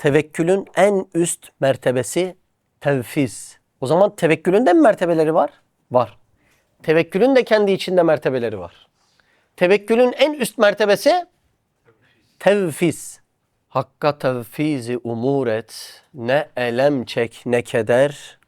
Tevekkülün en üst mertebesi tevfiz. O zaman tevekkülün de mi mertebeleri var? Var. Tevekkülün de kendi içinde mertebeleri var. Tevekkülün en üst mertebesi tevfiz. Hakka tevfizi umur et, ne elem çek ne keder,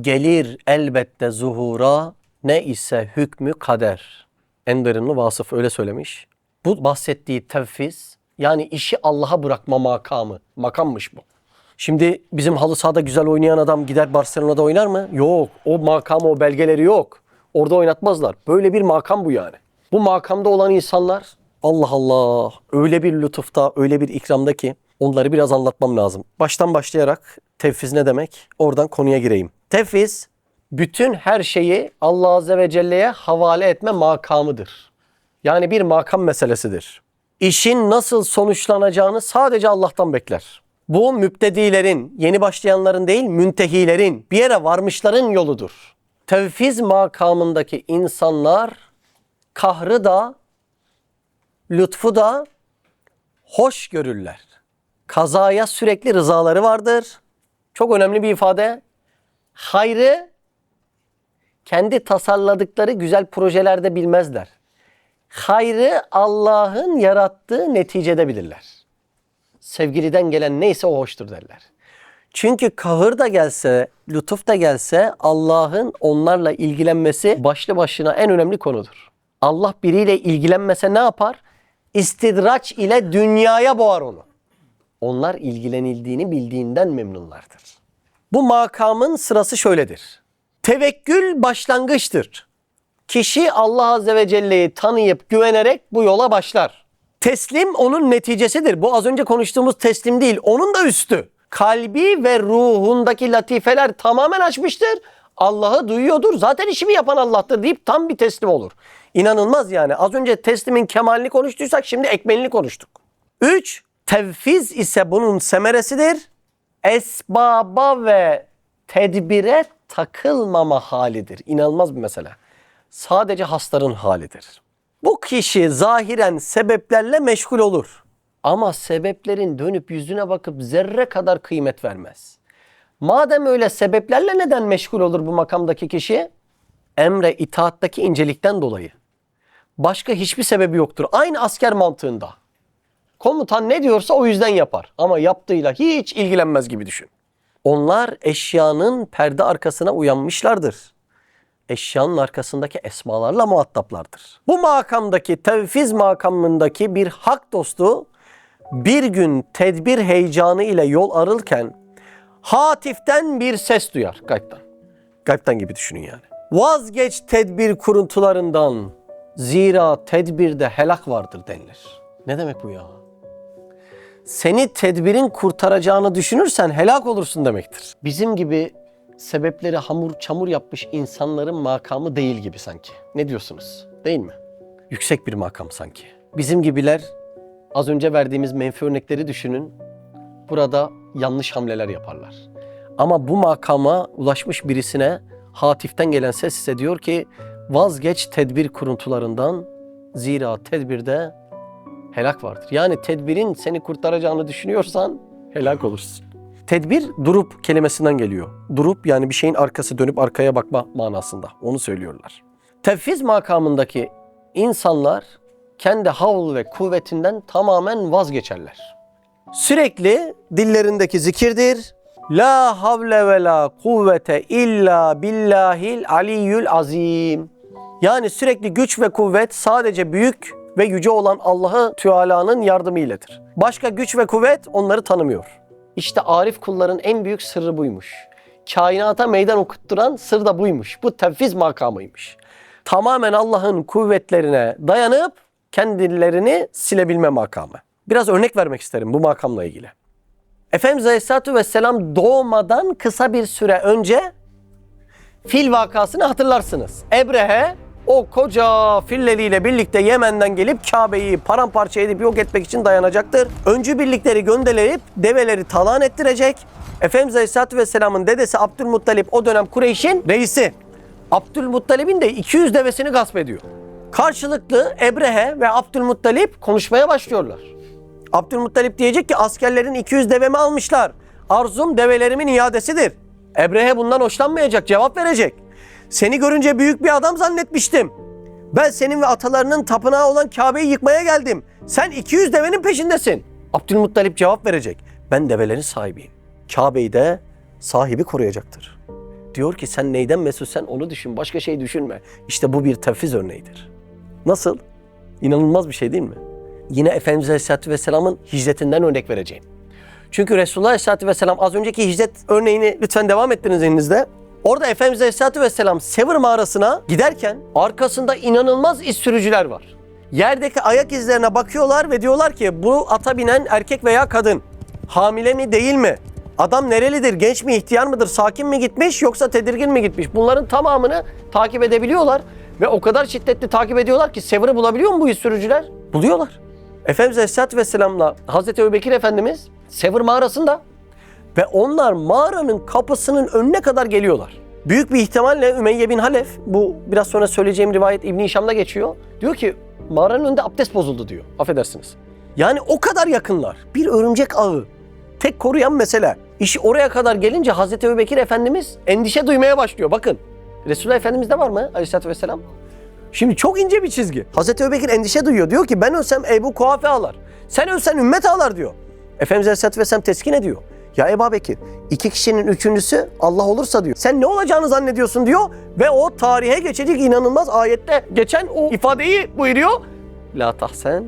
gelir elbette zuhura, ne ise hükmü kader. Enderunlu Vasıf öyle söylemiş. Bu bahsettiği tevfiz, yani işi Allah'a bırakma makamı, makammış bu. Şimdi bizim halı sahada güzel oynayan adam gider Barcelona'da oynar mı? Yok. O makamı, o belgeleri yok. Orada oynatmazlar. Böyle bir makam bu yani. Bu makamda olan insanlar Allah Allah öyle bir lütufta, öyle bir ikramda ki onları biraz anlatmam lazım. Baştan başlayarak tevfiz ne demek? Oradan konuya gireyim. Tevfiz bütün her şeyi Allah Azze ve Celle'ye havale etme makamıdır. Yani bir makam meselesidir. İşin nasıl sonuçlanacağını sadece Allah'tan bekler. Bu müptedilerin, yeni başlayanların değil, müntehilerin, bir yere varmışların yoludur. Tevfiz makamındaki insanlar kahrı da, lütfu da hoş görürler. Kazaya sürekli rızaları vardır. Çok önemli bir ifade. Hayrı kendi tasarladıkları güzel projelerde bilmezler. Hayrı Allah'ın yarattığı neticede bilirler. Sevgiliden gelen neyse o hoştur derler. Çünkü kahır da gelse, lütuf da gelse Allah'ın onlarla ilgilenmesi başlı başına en önemli konudur. Allah biriyle ilgilenmese ne yapar? İstidraç ile dünyaya boğar onu. Onlar ilgilenildiğini bildiğinden memnunlardır. Bu makamın sırası şöyledir. Tevekkül başlangıçtır. Kişi Allah Azze ve Celle'yi tanıyıp güvenerek bu yola başlar. Teslim onun neticesidir. Bu az önce konuştuğumuz teslim değil, onun da üstü. Kalbi ve ruhundaki latifeler tamamen açmıştır. Allah'ı duyuyordur. Zaten işimi yapan Allah'tır deyip tam bir teslim olur. İnanılmaz yani. Az önce teslimin kemalini konuştuysak şimdi ekmelini konuştuk. 3. Tevfiz ise bunun semeresidir. Esbaba ve tedbire takılmama halidir. İnanılmaz bir mesele. Sadece hasların halidir. Bu kişi zahiren sebeplerle meşgul olur. Ama sebeplerin dönüp yüzüne bakıp zerre kadar kıymet vermez. Madem öyle sebeplerle neden meşgul olur bu makamdaki kişi? Emre itaattaki incelikten dolayı. Başka hiçbir sebebi yoktur. Aynı asker mantığında. Komutan ne diyorsa o yüzden yapar. Ama yaptığıyla hiç ilgilenmez gibi düşün. Onlar eşyanın perde arkasına uyanmışlardır. Eşyanın arkasındaki esmalarla muhataplardır. Bu makamdaki tevfiz makamındaki bir hak dostu bir gün tedbir heyecanı ile yol arırken hatiften bir ses duyar gaybtan. Gaybtan gibi düşünün yani. Vazgeç tedbir kuruntularından zira tedbirde helak vardır denilir. Ne demek bu ya? Seni tedbirin kurtaracağını düşünürsen helak olursun demektir. Bizim gibi sebepleri hamur çamur yapmış insanların makamı değil gibi sanki. Ne diyorsunuz? Değil mi? Yüksek bir makam sanki. Bizim gibiler az önce verdiğimiz menfi örnekleri düşünün. Burada yanlış hamleler yaparlar. Ama bu makama ulaşmış birisine hatiften gelen ses ise diyor ki vazgeç tedbir kuruntularından zira tedbirde helak vardır. Yani tedbirin seni kurtaracağını düşünüyorsan helak olursun. Tedbir durup kelimesinden geliyor. Durup yani bir şeyin arkası dönüp arkaya bakma manasında. Onu söylüyorlar. Tevfiz makamındaki insanlar kendi havl ve kuvvetinden tamamen vazgeçerler. Sürekli dillerindeki zikirdir. La havle ve la kuvvete illa billahil aliyyül azim. Yani sürekli güç ve kuvvet sadece büyük ve yüce olan Allah'ı Teala'nın yardımı iledir. Başka güç ve kuvvet onları tanımıyor. İşte arif kulların en büyük sırrı buymuş. Kainata meydan okutturan sır da buymuş. Bu tevfiz makamıymış. Tamamen Allah'ın kuvvetlerine dayanıp kendilerini silebilme makamı. Biraz örnek vermek isterim bu makamla ilgili. Efendimiz Aleyhisselatü Vesselam doğmadan kısa bir süre önce fil vakasını hatırlarsınız. Ebrehe o koca filleriyle birlikte Yemen'den gelip Kabe'yi paramparça edip yok etmek için dayanacaktır. Öncü birlikleri gönderip develeri talan ettirecek. Efendimiz Aleyhisselatü Vesselam'ın dedesi Abdülmuttalip o dönem Kureyş'in reisi. Abdülmuttalip'in de 200 devesini gasp ediyor. Karşılıklı Ebrehe ve Abdülmuttalip konuşmaya başlıyorlar. Abdülmuttalip diyecek ki askerlerin 200 devemi almışlar. Arzum develerimin iadesidir. Ebrehe bundan hoşlanmayacak, cevap verecek. Seni görünce büyük bir adam zannetmiştim. Ben senin ve atalarının tapınağı olan Kabe'yi yıkmaya geldim. Sen 200 devenin peşindesin. Abdülmuttalip cevap verecek. Ben develerin sahibiyim. Kabe'yi de sahibi koruyacaktır. Diyor ki sen neyden mesulsen onu düşün. Başka şey düşünme. İşte bu bir tevfiz örneğidir. Nasıl? İnanılmaz bir şey değil mi? Yine Efendimiz Aleyhisselatü Vesselam'ın hicretinden örnek vereceğim. Çünkü Resulullah Aleyhisselatü Vesselam az önceki hicret örneğini lütfen devam ettiriniz elinizde. Orada Efendimiz Aleyhisselatü Vesselam Sevr mağarasına giderken arkasında inanılmaz iz sürücüler var. Yerdeki ayak izlerine bakıyorlar ve diyorlar ki bu ata binen erkek veya kadın. Hamile mi değil mi? Adam nerelidir? Genç mi, ihtiyar mıdır? Sakin mi gitmiş yoksa tedirgin mi gitmiş? Bunların tamamını takip edebiliyorlar. Ve o kadar şiddetli takip ediyorlar ki Sevr'i bulabiliyor mu bu iz sürücüler? Buluyorlar. Efendimiz Aleyhisselatü Vesselam'la Hazreti Ebubekir Efendimiz Sevr mağarasında ve onlar mağaranın kapısının önüne kadar geliyorlar. Büyük bir ihtimalle Ümeyye bin Halef, bu biraz sonra söyleyeceğim rivayet İbn Hişam'da geçiyor. Diyor ki mağaranın önünde abdest bozuldu diyor. Affedersiniz. Yani o kadar yakınlar. Bir örümcek ağı. Tek koruyan mesele. İş oraya kadar gelince Hazreti Ebubekir Efendimiz endişe duymaya başlıyor. Bakın Resulullah Efendimiz'de var mı Aleyhisselatü Vesselam? Şimdi çok ince bir çizgi. Hazreti Ebubekir endişe duyuyor. Diyor ki ben ölsem Ebu Kuhafe ağlar. Sen ölsen ümmet ağlar diyor. Efendimiz Aleyhisselatü Vesselam teskin ediyor. Ya Ebu Bekir iki kişinin üçüncüsü Allah olursa diyor. Sen ne olacağını zannediyorsun diyor. Ve o tarihe geçecek inanılmaz ayette geçen o ifadeyi buyuruyor. La tahsen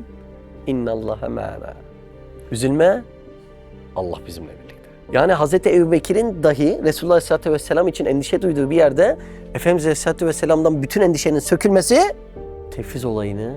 innallâhe mâna. Üzülme Allah bizimle birlikte. Yani Hazreti Ebu Bekir'in dahi Resulullah Aleyhisselatü Vesselam için endişe duyduğu bir yerde Efendimiz Aleyhisselatü Vesselam'dan bütün endişenin sökülmesi tefviz olayını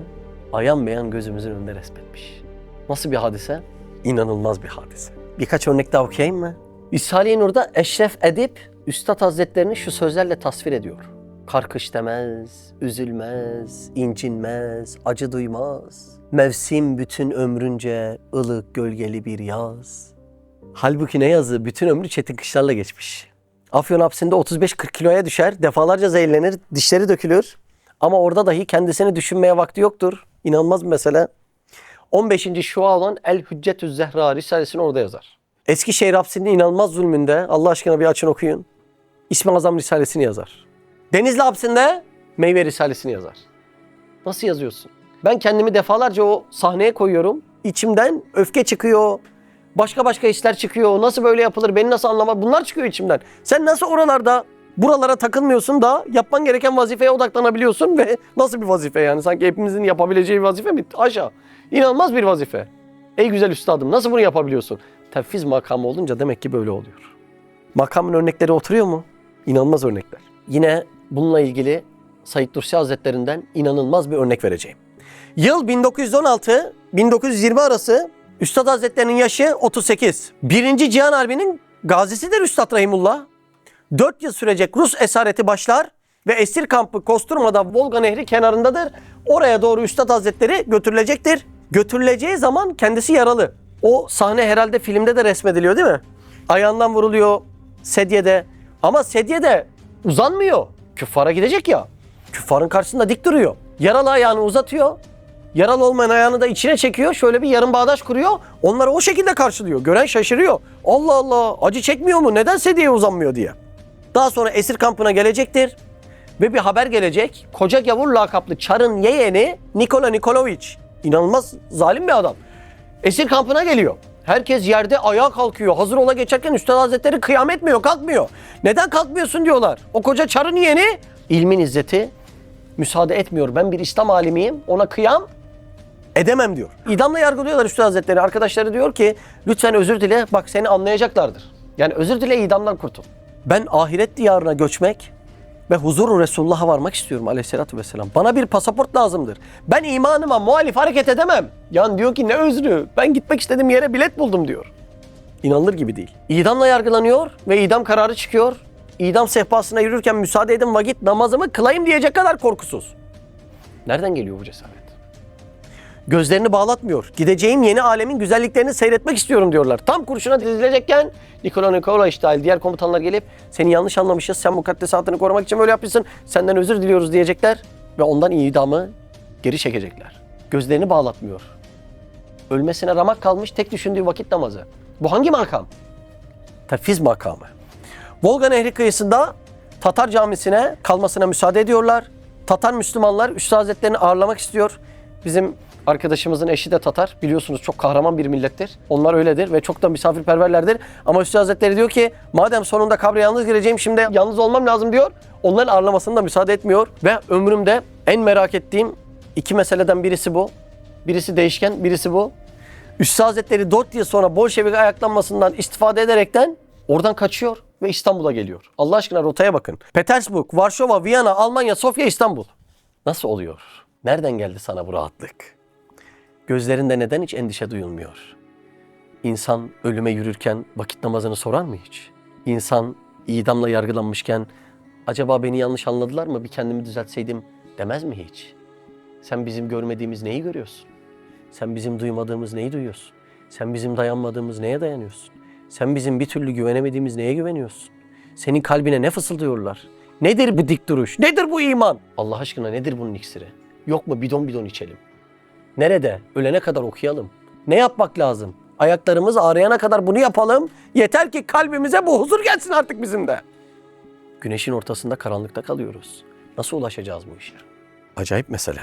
ayan beyan gözümüzün önünde resmetmiş. Nasıl bir hadise? İnanılmaz bir hadise. Birkaç örnek daha okuyayım mı? İshali Nur'da Eşref Edip Üstad Hazretlerini şu sözlerle tasvir ediyor. Karkış demez, üzülmez, incinmez, acı duymaz. Mevsim bütün ömrünce ılık gölgeli bir yaz. Halbuki ne yazı bütün ömrü çetin kışlarla geçmiş. Afyon hapsinde 35-40 kiloya düşer, defalarca zehirlenir, dişleri dökülür. Ama orada dahi kendisini düşünmeye vakti yoktur. İnanılmaz bir mesele. 15. şua olan El Hüccetü Zehra Risalesini orada yazar. Eskişehir hapsinde inanılmaz zulmünde Allah aşkına bir açın okuyun. İsmi Azam Risalesini yazar. Denizli hapsinde Meyve Risalesini yazar. Nasıl yazıyorsun? Ben kendimi defalarca o sahneye koyuyorum. İçimden öfke çıkıyor. Başka başka hisler çıkıyor. Nasıl böyle yapılır? Beni nasıl anlamaz? Bunlar çıkıyor içimden. Sen nasıl oralarda buralara takılmıyorsun da yapman gereken vazifeye odaklanabiliyorsun ve nasıl bir vazife yani? Sanki hepimizin yapabileceği bir vazife mi? Aşağı. İnanılmaz bir vazife. Ey güzel üstadım nasıl bunu yapabiliyorsun? Tefviz makamı olunca demek ki böyle oluyor. Makamın örnekleri oturuyor mu? İnanılmaz örnekler. Yine bununla ilgili Said Nursi Hazretlerinden inanılmaz bir örnek vereceğim. Yıl 1916-1920 arası Üstad Hazretlerinin yaşı 38. Birinci Cihan Harbi'nin gazisidir Üstad Rahimullah. 4 yıl sürecek Rus esareti başlar ve esir kampı Kosturma'da Volga Nehri kenarındadır. Oraya doğru Üstad Hazretleri götürülecektir. Götürüleceği zaman kendisi yaralı. O sahne herhalde filmde de resmediliyor değil mi? Ayağından vuruluyor sedyede. Ama sedyede uzanmıyor. Küffara gidecek ya. Küffarın karşısında dik duruyor. Yaralı ayağını uzatıyor. Yaralı olmayan ayağını da içine çekiyor. Şöyle bir yarım bağdaş kuruyor. Onları o şekilde karşılıyor. Gören şaşırıyor. Allah Allah acı çekmiyor mu? Neden sedyeye uzanmıyor diye. Daha sonra esir kampına gelecektir. Ve bir haber gelecek. Koca gavur lakaplı Çar'ın yeğeni Nikola Nikolovic. İnanılmaz zalim bir adam. Esir kampına geliyor. Herkes yerde ayağa kalkıyor. Hazır ola geçerken Üstad Hazretleri kıyam etmiyor, kalkmıyor. Neden kalkmıyorsun diyorlar. O koca Çar'ın yeğeni ilmin izzeti müsaade etmiyor. Ben bir İslam alimiyim. Ona kıyam edemem diyor. İdamla yargılıyorlar Üstad Hazretleri. Arkadaşları diyor ki lütfen özür dile. Bak seni anlayacaklardır. Yani özür dile idamdan kurtul. Ben ahiret diyarına göçmek ve huzuru Resulullah'a varmak istiyorum aleyhissalatü vesselam. Bana bir pasaport lazımdır. Ben imanıma muhalif hareket edemem. Yani diyor ki ne özrü. Ben gitmek istediğim yere bilet buldum diyor. İnanılır gibi değil. İdamla yargılanıyor ve idam kararı çıkıyor. İdam sehpasına yürürken müsaade edin vakit namazımı kılayım diyecek kadar korkusuz. Nereden geliyor bu cesaret? Gözlerini bağlatmıyor. Gideceğim yeni alemin güzelliklerini seyretmek istiyorum diyorlar. Tam kurşuna dizilecekken Nikola Nikola işte diğer komutanlar gelip seni yanlış anlamışız. Sen mukaddesatını korumak için böyle yapmışsın. Senden özür diliyoruz diyecekler ve ondan idamı geri çekecekler. Gözlerini bağlatmıyor. Ölmesine ramak kalmış tek düşündüğü vakit namazı. Bu hangi makam? Tefiz makamı. Volga Nehri kıyısında Tatar camisine kalmasına müsaade ediyorlar. Tatar Müslümanlar Üstad Hazretleri'ni ağırlamak istiyor. Bizim arkadaşımızın eşi de Tatar. Biliyorsunuz çok kahraman bir millettir. Onlar öyledir ve çok da misafirperverlerdir. Ama Üstad Hazretleri diyor ki madem sonunda kabre yalnız gireceğim şimdi yalnız olmam lazım diyor. Onların ağırlamasına da müsaade etmiyor. Ve ömrümde en merak ettiğim iki meseleden birisi bu. Birisi değişken, birisi bu. Üstad Hazretleri 4 yıl sonra Bolşevik ayaklanmasından istifade ederekten oradan kaçıyor ve İstanbul'a geliyor. Allah aşkına rotaya bakın. Petersburg, Varşova, Viyana, Almanya, Sofya, İstanbul. Nasıl oluyor? Nereden geldi sana bu rahatlık? Gözlerinde neden hiç endişe duyulmuyor? İnsan ölüme yürürken vakit namazını sorar mı hiç? İnsan idamla yargılanmışken acaba beni yanlış anladılar mı bir kendimi düzeltseydim demez mi hiç? Sen bizim görmediğimiz neyi görüyorsun? Sen bizim duymadığımız neyi duyuyorsun? Sen bizim dayanmadığımız neye dayanıyorsun? Sen bizim bir türlü güvenemediğimiz neye güveniyorsun? Senin kalbine ne fısıldıyorlar? Nedir bu dik duruş? Nedir bu iman? Allah aşkına nedir bunun iksiri? Yok mu bidon bidon içelim? Nerede? Ölene kadar okuyalım. Ne yapmak lazım? Ayaklarımız ağrıyana kadar bunu yapalım. Yeter ki kalbimize bu huzur gelsin artık bizim de. Güneşin ortasında karanlıkta kalıyoruz. Nasıl ulaşacağız bu işe? Acayip mesele.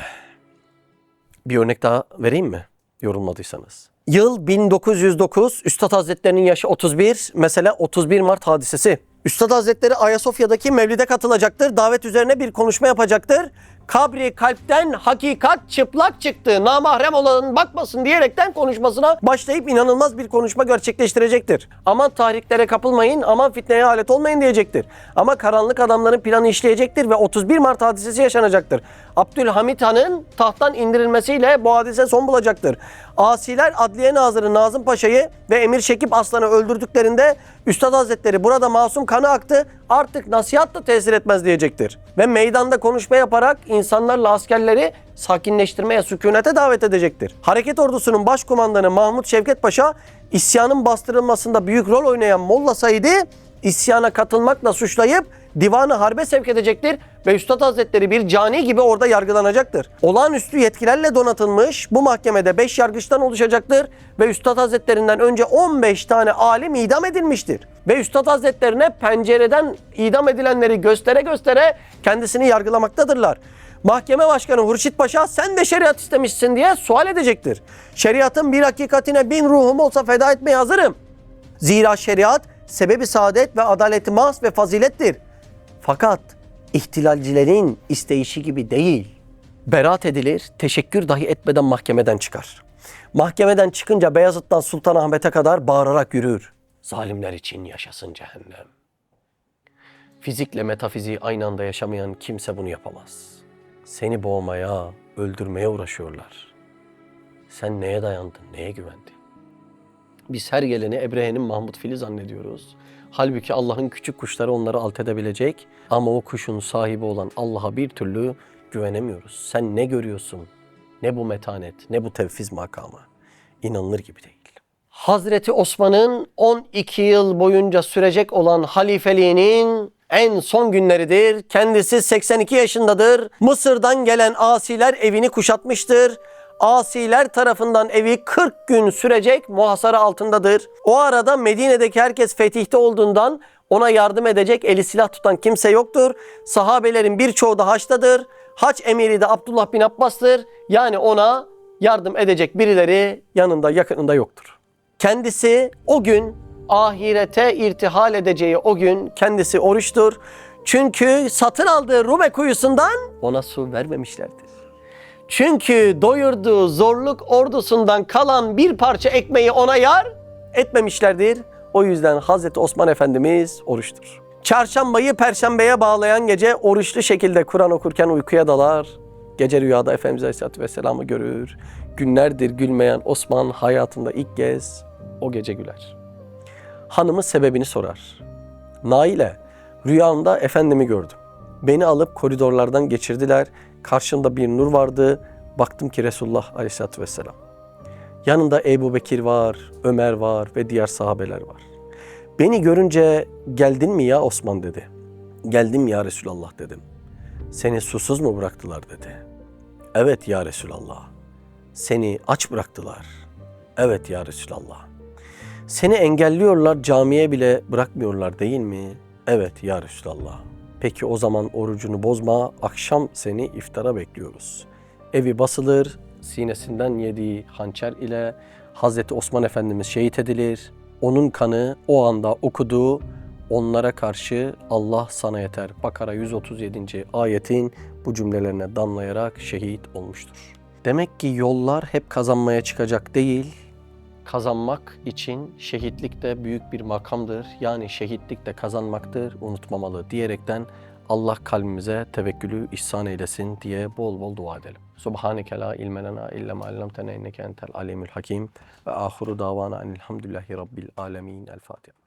Bir örnek daha vereyim mi? Yorulmadıysanız. Yıl 1909, Üstad Hazretleri'nin yaşı 31, mesela 31 Mart hadisesi. Üstad Hazretleri Ayasofya'daki mevlide katılacaktır, davet üzerine bir konuşma yapacaktır. Kabri kalpten hakikat çıplak çıktı, namahrem olanın bakmasın diyerekten konuşmasına başlayıp inanılmaz bir konuşma gerçekleştirecektir. Aman tahriklere kapılmayın, aman fitneye alet olmayın diyecektir. Ama karanlık adamların planı işleyecektir ve 31 Mart hadisesi yaşanacaktır. Abdülhamit Han'ın tahttan indirilmesiyle bu hadise son bulacaktır. Asiler Adliye Nazırı Nazım Paşa'yı ve Emir Şekip Aslan'ı öldürdüklerinde Üstad Hazretleri burada masum kanı aktı artık nasihat da tesir etmez diyecektir. Ve meydanda konuşma yaparak insanlarla askerleri sakinleştirmeye, sükunete davet edecektir. Hareket ordusunun başkumandanı Mahmut Şevket Paşa isyanın bastırılmasında büyük rol oynayan Molla Said'i isyana katılmakla suçlayıp divanı harbe sevk edecektir ve Üstad Hazretleri bir cani gibi orada yargılanacaktır. Olağanüstü yetkilerle donatılmış bu mahkemede 5 yargıçtan oluşacaktır ve Üstad Hazretlerinden önce 15 tane alim idam edilmiştir. Ve Üstad Hazretlerine pencereden idam edilenleri göstere göstere kendisini yargılamaktadırlar. Mahkeme Başkanı Hurşit Paşa sen de şeriat istemişsin diye sual edecektir. Şeriatın bir hakikatine bin ruhum olsa feda etmeye hazırım. Zira şeriat sebebi saadet ve adaleti mahs ve fazilettir. Fakat ihtilalcilerin isteyişi gibi değil. Beraat edilir, teşekkür dahi etmeden mahkemeden çıkar. Mahkemeden çıkınca Beyazıt'tan Sultanahmet'e kadar bağırarak yürür. Zalimler için yaşasın cehennem. Fizikle metafiziği aynı anda yaşamayan kimse bunu yapamaz. Seni boğmaya, öldürmeye uğraşıyorlar. Sen neye dayandın, neye güvendin? Biz her geleni Ebrehe'nin Mahmut Fili zannediyoruz. Halbuki Allah'ın küçük kuşları onları alt edebilecek ama o kuşun sahibi olan Allah'a bir türlü güvenemiyoruz. Sen ne görüyorsun? Ne bu metanet, ne bu tevfiz makamı? İnanılır gibi değil. Hazreti Osman'ın 12 yıl boyunca sürecek olan halifeliğinin en son günleridir. Kendisi 82 yaşındadır. Mısır'dan gelen asiler evini kuşatmıştır. Asiler tarafından evi 40 gün sürecek muhasara altındadır. O arada Medine'deki herkes fetihte olduğundan ona yardım edecek eli silah tutan kimse yoktur. Sahabelerin birçoğu da haçtadır. Haç emiri de Abdullah bin Abbas'tır. Yani ona yardım edecek birileri yanında yakınında yoktur. Kendisi o gün ahirete irtihal edeceği o gün kendisi oruçtur. Çünkü satın aldığı Rume kuyusundan ona su vermemişlerdir. Çünkü doyurduğu zorluk ordusundan kalan bir parça ekmeği ona yar etmemişlerdir. O yüzden Hazreti Osman Efendimiz oruçtur. Çarşambayı perşembeye bağlayan gece oruçlu şekilde Kur'an okurken uykuya dalar. Gece rüyada Efendimiz Aleyhisselatü Vesselam'ı görür. Günlerdir gülmeyen Osman hayatında ilk kez o gece güler. Hanımı sebebini sorar. Naile, rüyamda efendimi gördüm. Beni alıp koridorlardan geçirdiler. Karşımda bir nur vardı. Baktım ki Resulullah Aleyhisselatü Vesselam. Yanında Ebu Bekir var, Ömer var ve diğer sahabeler var. Beni görünce geldin mi ya Osman dedi. Geldim ya Resulallah dedim. Seni susuz mu bıraktılar dedi. Evet ya Resulallah. Seni aç bıraktılar. Evet ya Resulallah. Seni engelliyorlar, camiye bile bırakmıyorlar değil mi? Evet ya Resulallah. Peki o zaman orucunu bozma, akşam seni iftara bekliyoruz. Evi basılır, sinesinden yediği hançer ile Hazreti Osman Efendimiz şehit edilir. Onun kanı o anda okuduğu onlara karşı Allah sana yeter. Bakara 137. ayetin bu cümlelerine damlayarak şehit olmuştur. Demek ki yollar hep kazanmaya çıkacak değil, kazanmak için şehitlik de büyük bir makamdır. Yani şehitlik de kazanmaktır, unutmamalı diyerekten Allah kalbimize tevekkülü ihsan eylesin diye bol bol dua edelim. Subhaneke la ilme illa ma allamtena inneke entel alimul hakim ve ahiru davana enilhamdülillahi rabbil alemin. El Fatiha.